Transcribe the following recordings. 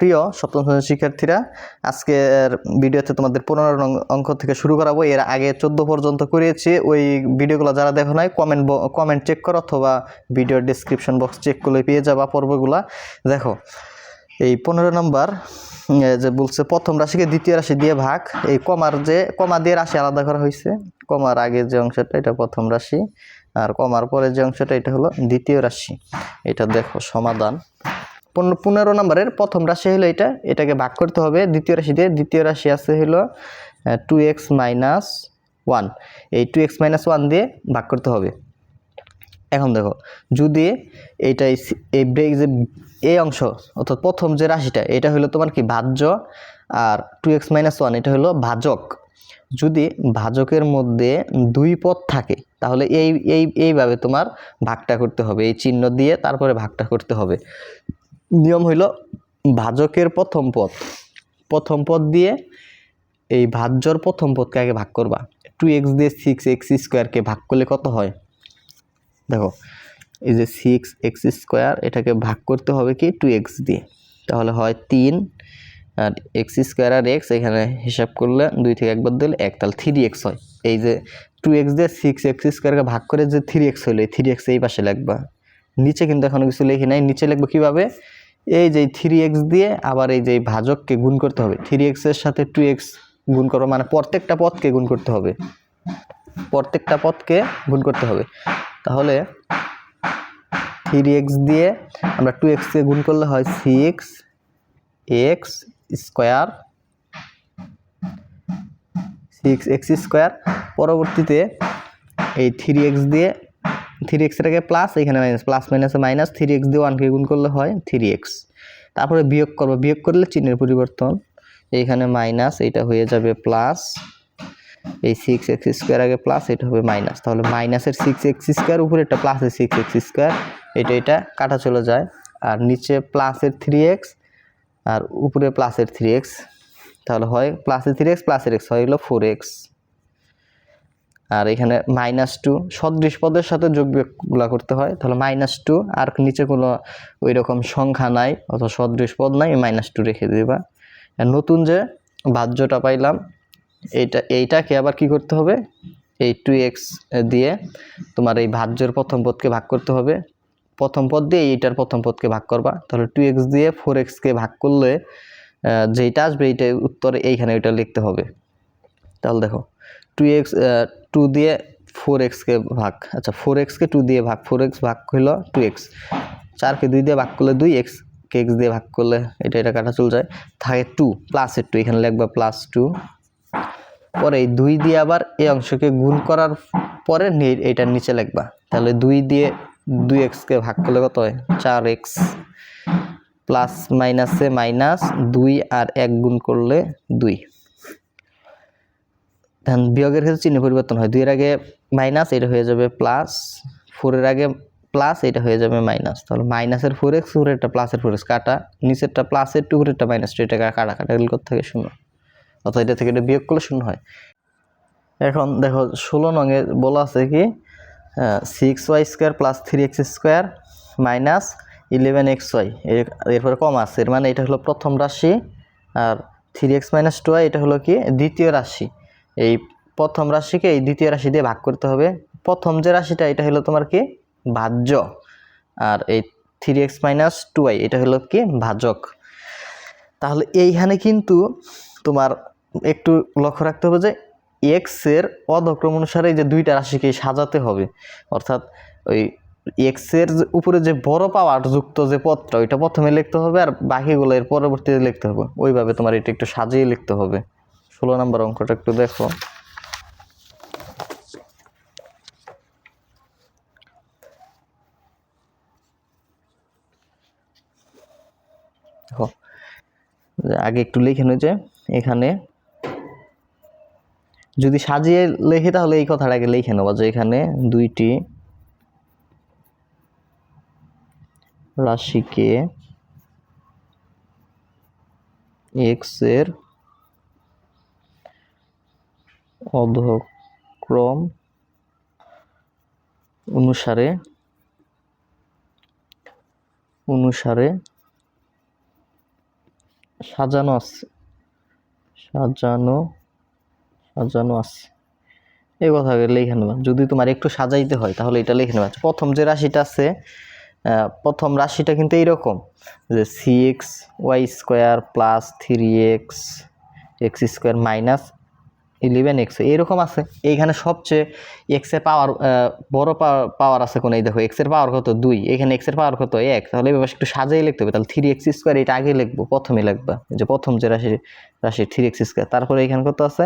প্রিয় সপ্তম শ্রেণির শিক্ষার্থীরা, আজকের ভিডিওতে তোমাদের পনেরো নং অঙ্ক থেকে শুরু করাবো। এর আগে চোদ্দ পর্যন্ত করিয়েছি। ওই ভিডিওগুলো যারা দেখো নাই কমেন্ট কমেন্ট চেক করো অথবা ভিডিওর ডিসক্রিপশন বক্স চেক করলে পেয়ে যাবা পর্বগুলা। দেখো, এই পনেরো নম্বর যে বলছে, প্রথম রাশিকে দ্বিতীয় রাশি দিয়ে ভাগ। এই কমার যে, কমা দিয়ে রাশি আলাদা করা হয়েছে কমার আগের যে অংশটা, এটা প্রথম রাশি। আর কমার পরের যে অংশটা, এটা হলো দ্বিতীয় রাশি। এটা দেখো সমাধান। পনেরো নম্বরের প্রথম রাশি হলো এটা। এটাকে ভাগ করতে হবে। দ্বিতীয় রাশি দিয়ে দ্বিতীয় রাশি আছে হলো টু এক্স মাইনাস ওয়ান এই টু এক্স মাইনাস ওয়ান দিয়ে ভাগ করতে হবে। এখন দেখো, যদি এইটা এই ব্রেক যে এই অংশ, অর্থাৎ প্রথম যে রাশিটা, এটা হলো তোমার কি ভাজ্য, আর টু এক্স মাইনাস ওয়ান এটা হলো ভাজক। যদি ভাজকের মধ্যে দুই পদ থাকে, তাহলে এই এই এইভাবে তোমার ভাগটা করতে হবে। এই চিহ্ন দিয়ে তারপরে ভাগটা করতে হবে। নিয়ম হইল ভাজকের প্রথম পদ। প্রথম পদ দিয়ে এই ভাজ্যর প্রথম পদকে আগে ভাগ করবা। টু এক্স দিয়ে সিক্স এক্স স্কোয়ারকে ভাগ করলে কত হয়? দেখো, এই যে সিক্স এক্স স্কোয়ার এটাকে ভাগ করতে হবে কি? টু এক্স দিয়ে। তাহলে হয় তিন, আর এক্স স্কোয়ার আর এক্স এখানে হিসাব করলে দুই থেকে একবার দিলে এক, তাহলে থ্রি এক্স হয়। এই যে টু এক্স দিয়ে সিক্স এক্স স্কোয়ারকে ভাগ করে যে থ্রি এক্স হলো থ্রি এক্স এই পাশে লিখবা নিচে কিন্তু এখনও কিছু লিখি নাই। নিচে লিখব কীভাবে? এই যে থ্রি এক্স দিয়ে আবার এই যে ভাজককে গুণ করতে হবে। থ্রি এক্সের সাথে টু এক্স গুণ করো মানে প্রত্যেকটা পদকে গুণ করতে হবে। প্রত্যেকটা পদকে গুণ করতে হবে। তাহলে থ্রি এক্স দিয়ে আমরা টু এক্সকে গুণ করলে হয় six x square six x square পরবর্তীতে এই থ্রি এক্স দিয়ে থ্রি এক্সটাকে প্লাস এখানে মাইনাস প্লাস মাইনাসে মাইনাস থ্রি এক্স দিয়ে ওয়ানকে গুণ করলে হয় থ্রি এক্স তারপরে বিয়োগ করব। বিয়োগ করলে চিহ্নের পরিবর্তন, এইখানে মাইনাস এটা হয়ে যাবে প্লাস এই সিক্স এক্স স্কোয়ার আগে প্লাস এটা হবে মাইনাস তাহলে মাইনাসের সিক্স এক্স স্কোয়ার উপরে একটা প্লাসের সিক্স এক্স স্কোয়ার এটা এটা কাটা চলে যায়। আর নিচে প্লাসের থ্রি এক্স আর উপরে প্লাসের থ্রি এক্স তাহলে হয় প্লাসের থ্রি এক্স প্লাসের এক্স হয় হলো ফোর এক্স আর এখানে মাইনাস টু সদৃশ পদের সাথে যোগ বিয়োগগুলা করতে হয়। তাহলে মাইনাস টু আর নিচে কোনো ওই রকম সংখ্যা নাই, অথবা সদৃশ পদ নাই মাইনাস টু রেখে দিবা আর নতুন যে ভাজ্যটা পাইলাম, এইটা, এইটাকে আবার কি করতে হবে? এই টু এক্স দিয়ে তোমার এই ভাজ্যের প্রথম পদকে ভাগ করতে হবে। প্রথম পদ দিয়ে এইটার প্রথম পদকে ভাগ করবা। তাহলে টু এক্স দিয়ে ফোর এক্সকে ভাগ করলে যেইটা আসবে এইটা উত্তরে এইখানে ওইটা লিখতে হবে। তাহলে দেখো টু এক্স টু দিয়ে ফোর এক্সকে ভাগ। আচ্ছা ফোর এক্সকে টু দিয়ে ভাগ। ফোর এক্স ভাগ হইল টু এক্স চারকে দুই দিয়ে ভাগ করলে দুই এক্স কে এক্স দিয়ে ভাগ করলে এটা এটা কাটা চলে যায়। থাকে টু প্লাসের টু এখানে লিখবা প্লাস টু পরে এই দুই দিয়ে আবার এই অংশকে গুণ করার পরে এইটার নিচে লিখবা। তাহলে দুই দিয়ে দুই এক্সকে ভাগ করলে কত হয়? চার এক্স প্লাস মাইনাসে মাইনাস দুই আর এক গুণ করলে দুই। ধান বিয়োগের ক্ষেত্রে চিহ্ন পরিবর্তন হয়। দুইয়ের আগে মাইনাস এটা হয়ে যাবে প্লাস ফোরের আগে প্লাস এটা হয়ে যাবে মাইনাস তাহলে মাইনাসের ফোর এক্স উপরেরটা প্লাসের ফোর এক্স কাটা। নিচেরটা প্লাসের টু উপরেরটা মাইনাস টু এটা কাটা কাটা, এগুলো থাকে শূন্য? অর্থাৎ এটা থেকে এটা বিয়োগ করলে শূন্য হয়। এখন দেখো, ষোলো নঙে বলা আছে কি six y square plus three x square minus eleven x y এরপরে কম আছে, এর মানে এটা হলো প্রথম রাশি। আর থ্রি এক্স মাইনাস টু এটা হলো কি, দ্বিতীয় রাশি। এই প্রথম রাশিকে এই দ্বিতীয় রাশি দিয়ে ভাগ করতে হবে। প্রথম যে রাশিটা, এটা হলো তোমার কি? ভাজ্য। আর এই three x minus two y এটা হলো কি? ভাজক। তাহলে এইখানে কিন্তু তোমার একটু লক্ষ্য রাখতে হবে যে এক্সের অধক্রম অনুসারে যে দুইটা রাশিকে সাজাতে হবে। অর্থাৎ ওই এক্সের উপরে যে বড় পাওয়ার যুক্ত যে পদটা, ওইটা প্রথমে লিখতে হবে আর বাকিগুলো এর পরবর্তীতে লিখতে হবে। ওইভাবে তোমার এটা একটু সাজিয়ে লিখতে হবে। ষোলো নম্বর অঙ্কটা একটু দেখো। আগে একটু লিখে নিই যে এখানে যদি সাজিয়ে লেখে তাহলে এই কথাটা আগে লিখে নেব, যে এখানে দুইটি রাশিকে এক্সের অধক্রম অনুসারে অনুসারে সাজানো আছে, সাজানো সাজানো আছে। এই কথা লিখে নেবা যদি তোমার একটু সাজাইতে হয়, তাহলে এটা লিখে নেবা। প্রথম যে রাশিটা আছে প্রথম রাশিটা কিন্তু এইরকম, যে C x y square plus three x x square minus eleven x, এরকম আছে। এইখানে সবচেয়ে এক্সের পাওয়ার বড় পাওয়ার আছে কোন, এই দেখো এক্সের পাওয়ার কত? দুই। এখানে এক্সের পাওয়ার কত? এক। তাহলে এবার একটু সাজাই লিখতে হবে। তাহলে থ্রি এক্স স্কোয়ার এটা আগে লিখব, প্রথমে লিখবা। যে প্রথম যে রাশি রাশি থ্রি এক্স স্কোয়ার তারপরে এখানে কত আছে?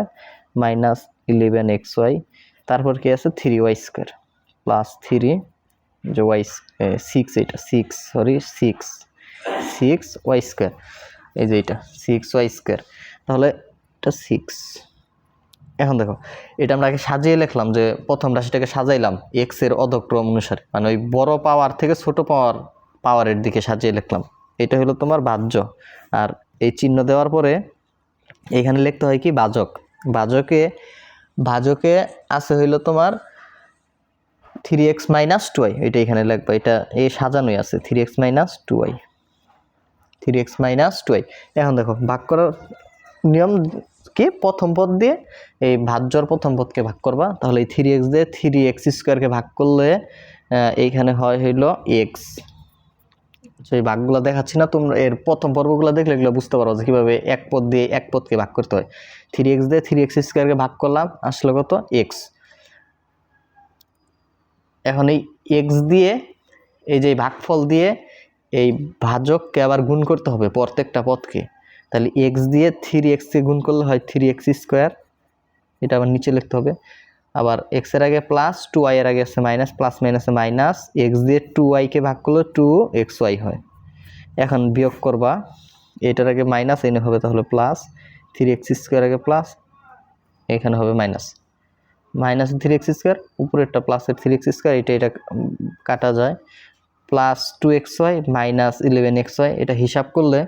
মাইনাস ইলেভেন এক্স ওয়াই তারপর কি আছে? Three y square plus three যে ওয়াই সিক্স এটা six sorry six six y square এই যে এটা সিক্স ওয়াই স্কোয়ার তাহলে এটা সিক্স এখন দেখো, এটা আমরা আগে সাজিয়ে লিখলাম যে প্রথম রাশিটাকে সাজাইলাম এক্সের অধক্রম অনুসারে। মানে ওই বড় পাওয়ার থেকে ছোট পাওয়ার, পাওয়ারের দিকে সাজিয়ে লিখলাম। এটা হলো তোমার বাহ্য। আর এই চিহ্ন দেওয়ার পরে এখানে লিখতে হয় কি? বাজক। বাজকে ভাজকে আছে হইল তোমার three x minus two y এটা এখানে লিখবা এটা এই সাজানোই আছে three x minus two y three x minus two y এখন দেখো ভাগ করার নিয়ম কি প্রথম পদ দিয়ে এই ভাজ্যর প্রথম পদকে ভাগ করবা? তাহলে এই থ্রি এক্স দিয়ে থ্রি এক্স স্কোয়ারকে ভাগ করলে এইখানে হয় হইল এক্স সেই ভাগগুলো দেখাচ্ছি না, তোমরা এর প্রথম পর্বগুলো দেখলে এগুলো বুঝতে পারো যে কীভাবে এক পদ দিয়ে এক পদকে ভাগ করতে হয়। থ্রি এক্স দিয়ে থ্রি এক্স স্কোয়ারকে ভাগ করলাম, আসলে কত? এক্স এখন এই এক্স দিয়ে এই যে ভাগফল দিয়ে এই ভাজককে আবার গুণ করতে হবে প্রত্যেকটা পদকে। তাহলে এক্স দিয়ে থ্রি এক্সকে গুণ করলে হয় থ্রি এক্স স্কোয়ার এটা আবার নিচে লিখতে হবে। আবার এক্সের আগে প্লাস টু ওয়াই এর আগে আছে মাইনাস প্লাস মাইনাসে মাইনাস এক্স দিয়ে টু ওয়াইকে ভাগ করলে টু এক্স ওয়াই হয়। এখন বিয়োগ করবা, এটার আগে মাইনাস এনে হবে তাহলে প্লাস থ্রি এক্স স্কোয়ার আগে প্লাস এখানে হবে minus minus three x square উপরেরটা প্লাসের থ্রি এক্স স্কোয়ার এটা এটা কাটা যায়। Plus two x y minus eleven x y এটা হিসাব করলে,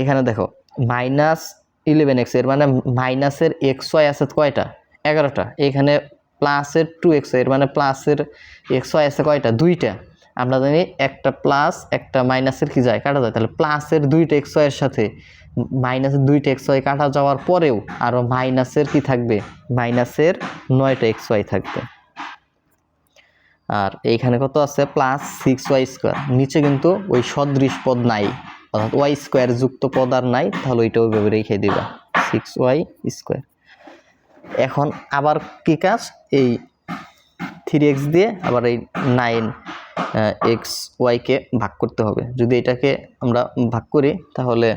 এখানে দেখো মাইনাস ইলেভেন এক্সের মানে মাইনাসের এক্স ওয়াই আছে কয়টা? এগারোটা। এখানে প্লাসের টু এক্সের মানে প্লাসের এক্স ওয়াই আছে কয়টা? দুইটা। আমরা জানি একটা প্লাস, একটা মাইনাসের কি যায়? কাটা যায়। তাহলে প্লাসের দুইটা এক্স ওয়াইয়ের সাথে মাইনাসের দুইটা এক্স ওয়াই কাটা যাওয়ার পরেও আরও মাইনাসের কি থাকবে? মাইনাসের নয়টা এক্স ওয়াই থাকবে। আর এইখানে কত আছে? প্লাস সিক্স ওয়াই স্কোয়ার নিচে কিন্তু ওই সদৃশ পদ নাই। অর্থাৎ ওয়াই স্কোয়ার যুক্ত পদ আর নাই, তাহলে ওইটা ওইভাবে রেখে দিবা। সিক্স ওয়াই স্কোয়ার এখন আবার কী কাজ? এই থ্রি এক্স দিয়ে আবার এই নাইন এক্স ওয়াইকে ভাগ করতে হবে। যদি এটাকে আমরা ভাগ করি, তাহলে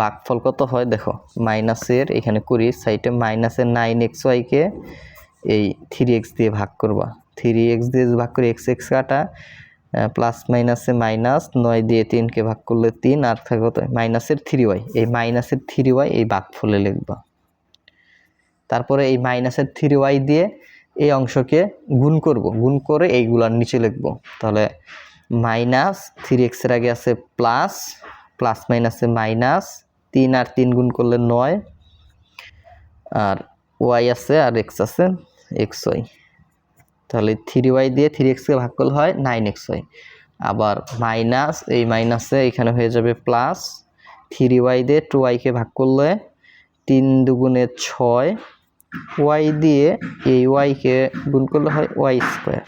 ভাগফল কত হয়? দেখো মাইনাসের এখানে করি সাইডে মাইনাসের নাইন এক্স ওয়াইকে এই থ্রি এক্স দিয়ে ভাগ করবা। থ্রি এক্স দিয়ে ভাগ করি এক্স এক্স কাটা প্লাস মাইনাসে মাইনাস নয় দিয়ে তিনকে ভাগ করলে তিন আর থাকে কত? মাইনাসের থ্রি ওয়াই এই মাইনাসের থ্রি ওয়াই এই ভাগফলে লিখবা। তারপরে এই মাইনাসের থ্রি ওয়াই দিয়ে এই অংশকে গুণ করব। গুণ করে এইগুলার নিচে লিখব। তাহলে মাইনাস থ্রি এক্সের আগে আছে প্লাস প্লাস মাইনাসে মাইনাস তিন আর তিন গুণ করলে নয়, আর ওয়াই আছে আর এক্স আছে এক্স ওয়াই তাহলে থ্রি ওয়াই দিয়ে থ্রি এক্সকে ভাগ করলে হয় নাইন এক্স ওয়াই আবার মাইনাস এই মাইনাসে এখানে হয়ে যাবে প্লাস থ্রি ওয়াই দিয়ে টু ওয়াইকে ভাগ করলে তিন দুগুণে ছয় ওয়াই দিয়ে এই ওয়াইকে গুণ করলে হয় ওয়াই স্কোয়ার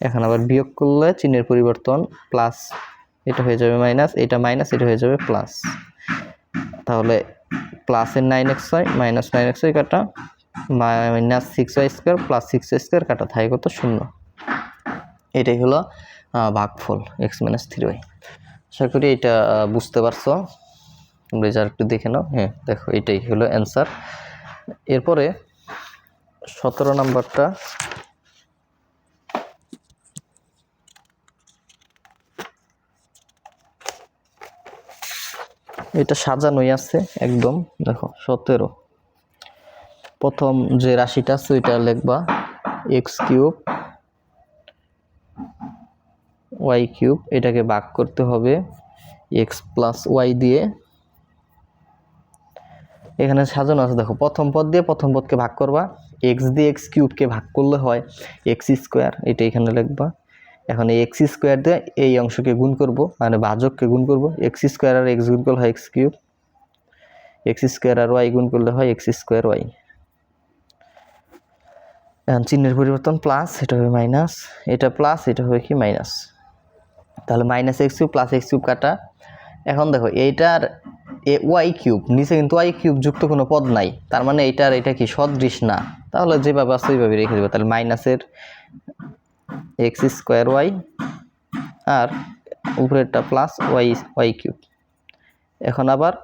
এখন আবার বিয়োগ করলে চিহ্নের পরিবর্তন প্লাস এটা হয়ে যাবে মাইনাস এটা মাইনাস এটা হয়ে যাবে প্লাস তাহলে প্লাসের nine x y minus nine x y কাটা minus six y square plus six y square কাটা থাকে কত? শূন্য। এটাই হলো ভাগফল এক্স মাইনাস থ্রি ওয়াই আশা করি এটা বুঝতে পারছ। যা একটু দেখে নাও হ্যাঁ দেখো, এটাই হলো অ্যান্সার এরপরে সতেরো নাম্বারটা। এটা সাজানোই আছে, একদম। দেখো, সতেরো। প্রথম যে রাশিটা ওইটা লিখবা এক্স কিউব ওয়াই কিউব। এটাকে ভাগ করতে হবে এক্স প্লাস ওয়াই দিয়ে। এখানে সাজানো আছে, দেখো, প্রথম পদ দিয়ে প্রথম পদকে ভাগ করবা। এক্স দিয়ে এক্স কিউবকে ভাগ করলে হয় এক্স স্কোয়ার এটা এখানে লিখবা। এখন এই এক্স স্কোয়ার দিয়ে এই অংশকে গুণ করব মানে ভাজককে গুণ করব। এক্স স্কোয়ার আর এক্স গুণ করলে হয় এক্স কিউব। এক্স স্কোয়ার আর ওয়াই গুণ করলে হয় এক্স স্কোয়ার ওয়াই চিহ্নের পরিবর্তন প্লাস এটা হবে মাইনাস এটা প্লাস এটা হবে কি মাইনাস তাহলে minus x cube plus x cube কাটা। এখন দেখো, এইটার এ ওয়াই কিউব নিচে কিন্তু ওয়াই কিউব যুক্ত কোনো পদ নাই। তার মানে এইটার এটা কি সদৃশ না? তাহলে যেভাবে আছে ওইভাবে রেখে দেবে। তাহলে মাইনাসের এক্স স্কোয়ার ওয়াই আর উপরেরটা প্লাস ওয়াই ওয়াই কিউব এখন আবার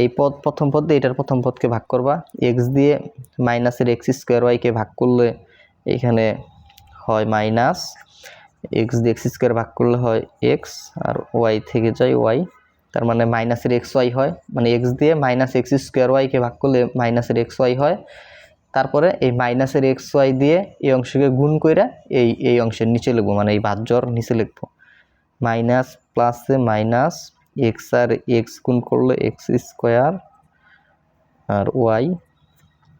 এই পদ প্রথম পদ দিয়ে এটার প্রথম পদকে ভাগ করবা। এক্স দিয়ে মাইনাসের এক্স স্কোয়ার ওয়াইকে ভাগ করলে এখানে হয় মাইনাস এক্স দিয়ে এক্স স্কোয়ার ভাগ করলে হয় এক্স আর ওয়াই থেকে যায় ওয়াই তার মানে মাইনাসের এক্স ওয়াই হয়। মানে এক্স দিয়ে মাইনাস এক্স স্কোয়ার ওয়াইকে ভাগ করলে মাইনাসের এক্স ওয়াই হয়। তারপরে এই মাইনাসের এক্স ওয়াই দিয়ে এই অংশকে গুণ করে এই এই অংশের নিচে লিখব। মানে এই ভাজ্যর নিচে লিখব। মাইনাস প্লাসে মাইনাস এক্স আর এক্স গুণ করলে এক্স স্কোয়ার আর ওয়াই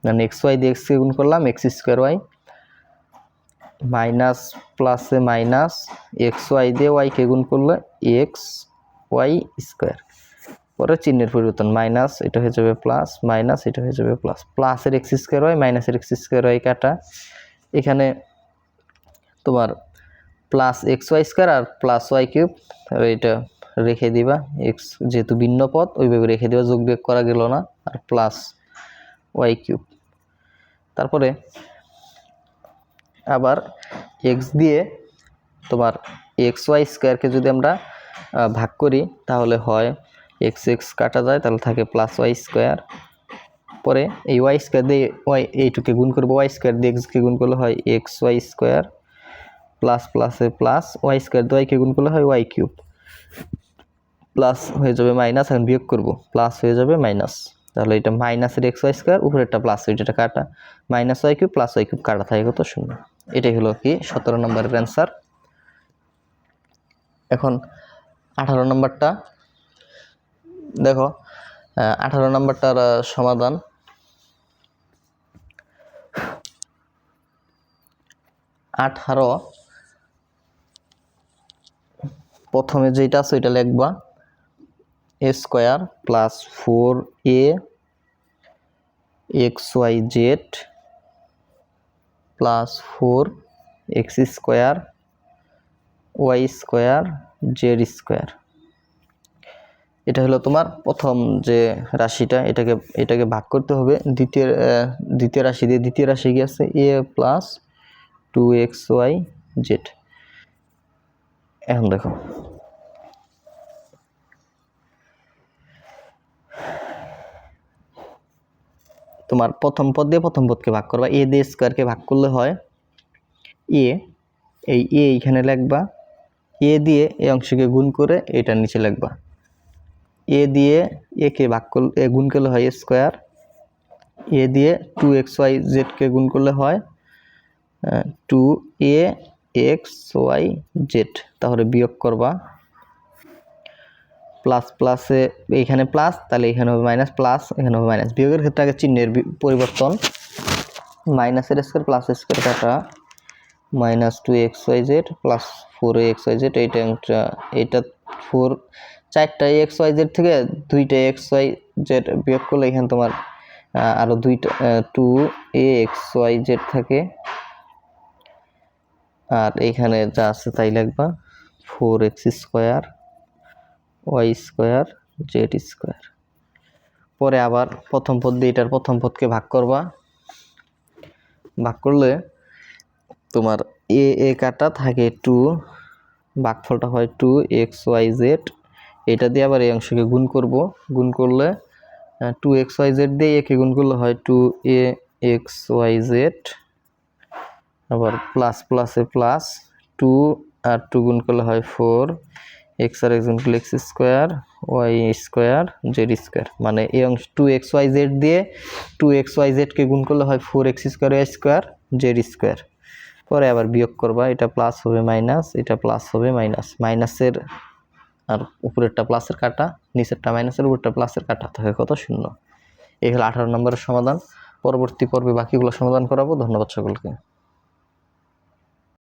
মানে এক্স ওয়াই দিয়ে এক্সকে গুণ করলাম এক্স স্কোয়ার ওয়াই মাইনাস প্লাসে মাইনাস এক্স ওয়াই দিয়ে ওয়াইকে গুণ করলে এক্স ওয়াই স্কোয়ার পরে চিহ্নের পরিবর্তন মাইনাস এটা হয়ে যাবে প্লাস মাইনাস এটা হয়ে যাবে প্লাস প্লাসের এক্স স্কোয়ার ওয়াই মাইনাসের এক্স স্কোয়ার ওয়াই কাটা। এখানে তোমার প্লাস এক্স ওয়াই স্কোয়ার আর প্লাস ওয়াই কিউব এটা রেখে দিবা। এক্স যেহেতু ভিন্ন পদ ওইভাবে রেখে দিবা, যোগ বিয়োগ করা গেল না, আর প্লাস ওয়াই কিউব তারপরে আবার এক্স দিয়ে তোমার এক্স ওয়াই স্কোয়ারকে যদি আমরা ভাগ করি, তাহলে হয় এক্স এক্স কাটা যায়, তাহলে থাকে প্লাস ওয়াই স্কোয়ার পরে এই ওয়াই স্কোয়ার দিয়ে ওয়াই এইটুকে গুণ করব ওয়াই স্কোয়ার দিয়ে এক্সকে গুণ করলে হয় এক্স ওয়াই স্কোয়ার প্লাস প্লাসে প্লাস ওয়াই স্কোয়ার দিয়ে ওয়াইকে গুণ করলে হয় ওয়াই কিউব প্লাস হয়ে যাবে মাইনাস এখন বিয়োগ করব। প্লাস হয়ে যাবে মাইনাস তাহলে এটা মাইনাসের এক্স ওয়াই স্কোয়ার উপরেরটা প্লাস ওইটা কাটা। Minus y cube plus y cube কাটা থাকে কত? শূন্য। এটাই হলো কি সতেরো নম্বরের অ্যান্সার এখন আঠারো নম্বরটা, দেখো আঠারো নম্বরটার সমাধান। আঠারো, প্রথমে যেটা আছে ওইটা লিখবা। Square plus four a x y z plus four x square y square z square. এটা হলো তোমার প্রথম যে রাশিটা, এটাকে এটাকে ভাগ করতে হবে। দ্বিতীয় দ্বিতীয় রাশি দিয়ে দ্বিতীয় রাশি কি আছে? A plus two x y z. এখন দেখো তোমার প্রথম পদ দিয়ে প্রথম পদকে ভাগ করবা। এ দিয়ে স্কোয়ারকে ভাগ করলে হয় এ এই এ এইখানে লিখবা। এ দিয়ে এই অংশকে গুণ করে এটার নিচে লিখবা। এ দিয়ে একে ভাগ করলে, এ গুণ করলে হয় স্কোয়ার এ দিয়ে টু এক্স ওয়াই জেডকে গুণ করলে হয় two a x y z তাহলে বিয়োগ করবা। প্লাস প্লাসে এইখানে প্লাস তাহলে এখানে হবে মাইনাস প্লাস এখানে হবে মাইনাস বিয়োগের ক্ষেত্রে আগে চিহ্নের পরিবর্তন। মাইনাসের স্কোয়ার প্লাস স্কোয়ার কাটা। Minus two x y z plus four x y z এইটা একটা এইটা ফোর চারটা এক্স ওয়াই জেড থেকে দুইটা এক্স ওয়াই জেড বিয়োগ করলে এখানে তোমার আহ, আরও দুইটা two a x y z থাকে। আর এইখানে যা আছে তাই লিখবা four x square y square, z square. পরে আবার প্রথম পদ দিয়ে এটার প্রথম পদকে ভাগ করবা। ভাগ করলে তোমার এ এ কাটা থাকে টু ভাগফলটা হয় টু, এক্স, ওয়াই, জেড। এটা দিয়ে আবার এই অংশকে গুণ করব। গুণ করলে টু, এক্স, ওয়াই, জেড দিয়ে একে গুণ করলে হয় two, a, x, y, z. আবার প্লাস, প্লাসে প্লাস টু, আর টু গুণ করলে হয় ফোর। এক্স আর এক্স করলে x square y square z square মানে এই অংশ টু এক্স ওয়াই জেড দিয়ে টু এক্স ওয়াই জেডকে গুণ করলে হয় four x square y square z square পরে আবার বিয়োগ করবা, এটা প্লাস হবে মাইনাস এটা প্লাস হবে মাইনাস মাইনাসের আর উপরেরটা প্লাসের কাটা, নিচেরটা মাইনাসের উপরেরটা প্লাসের কাটা থাকে কত? শূন্য। এই হলো আঠারো নম্বরের সমাধান। পরবর্তী পর্বে বাকিগুলো সমাধান করাবো। ধন্যবাদ সকলকে।